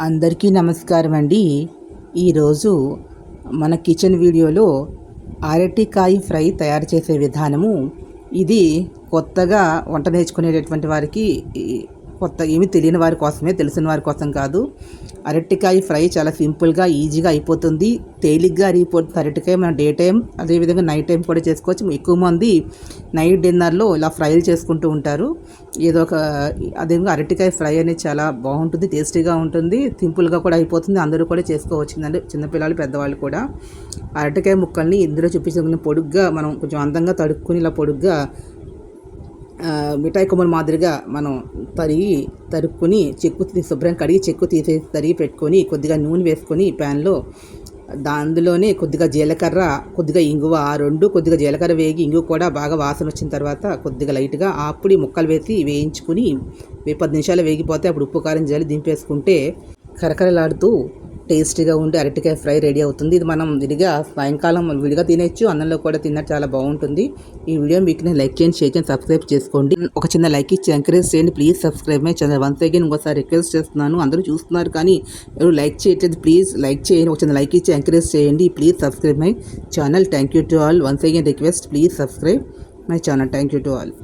అందరికీ నమస్కారం అండి. ఈరోజు మన కిచెన్ వీడియోలో అరటికాయ ఫ్రై తయారు చేసే విధానము. ఇది కొత్తగా వంట నేర్చుకునేటటువంటి వారికి కొత్త ఏమీ తెలియని వారి కోసమే తెలిసిన వారి కోసం కాదు. అరటికాయ ఫ్రై చాలా సింపుల్గా ఈజీగా అయిపోతుంది. తేలిగ్గా అరిగిపోతుంది. అరటికాయ మనం డే టైం అదేవిధంగా నైట్ టైం కూడా చేసుకోవచ్చు. ఎక్కువ మంది నైట్ డిన్నర్లో ఇలా ఫ్రైలు చేసుకుంటూ ఉంటారు. ఏదో ఒక అదేవిధంగా అరటికాయ ఫ్రై అనేది చాలా బాగుంటుంది టేస్టీగా ఉంటుంది సింపుల్గా కూడా అయిపోతుంది. అందరూ కూడా చేసుకోవచ్చు. చిన్నపిల్లలు పెద్దవాళ్ళు కూడా. అరటికాయ ముక్కల్ని ఇందులో చూపించిన పొడుగ్గా మనం కొంచెం అందంగా తడుక్కుని ఇలా పొడుగ్గా మిఠాయి కొమ్మల మాదిరిగా మనం తరిగి తరుక్కుని చెక్కు శుభ్రం కడిగి చెక్కు తీసేసి తరిగి పెట్టుకొని కొద్దిగా నూనె వేసుకొని ప్యాన్లో దాందులోనే కొద్దిగా జీలకర్ర కొద్దిగా ఇంగువ ఆ రెండు కొద్దిగా జీలకర్ర వేగి ఇంగువ కూడా బాగా వాసన వచ్చిన తర్వాత కొద్దిగా లైట్గా ఆపుడి ముక్కలు వేసి వేయించుకుని పది నిమిషాలు వేగిపోతే అప్పుడు ఉప్పు కారం జల్లి దింపేసుకుంటే కరకరలాడుతూ టేస్టీగా ఉండి అరటికాయ ఫ్రై రెడీ అవుతుంది. ఇది మనం విడిగా సాయంకాలం విడిగా తినేచ్చు అన్నంలో కూడా తిన్నట్టు చాలా బాగుంటుంది. ఈ వీడియో మీకు నేను లైక్ చేయండి షేర్ చేయండి సబ్స్క్రైబ్ చేసుకోండి. ఒక చిన్న లైక్ ఇచ్చి ఎంకరేజ్ చేయండి. Please subscribe my channel. Once again ఇంకోసారి రిక్వెస్ట్ చేస్తున్నాను. అందరూ చూస్తున్నారు కానీ ఎవరు లైక్ చేయట్లేదు ప్లీజ్ లైక్ చేయండి. ఒక చిన్న లైక్ ఇచ్చి ఎంకరేజ్ చేయండి. Please subscribe my channel. Thank you to all once again request please subscribe my channel. Thank you to all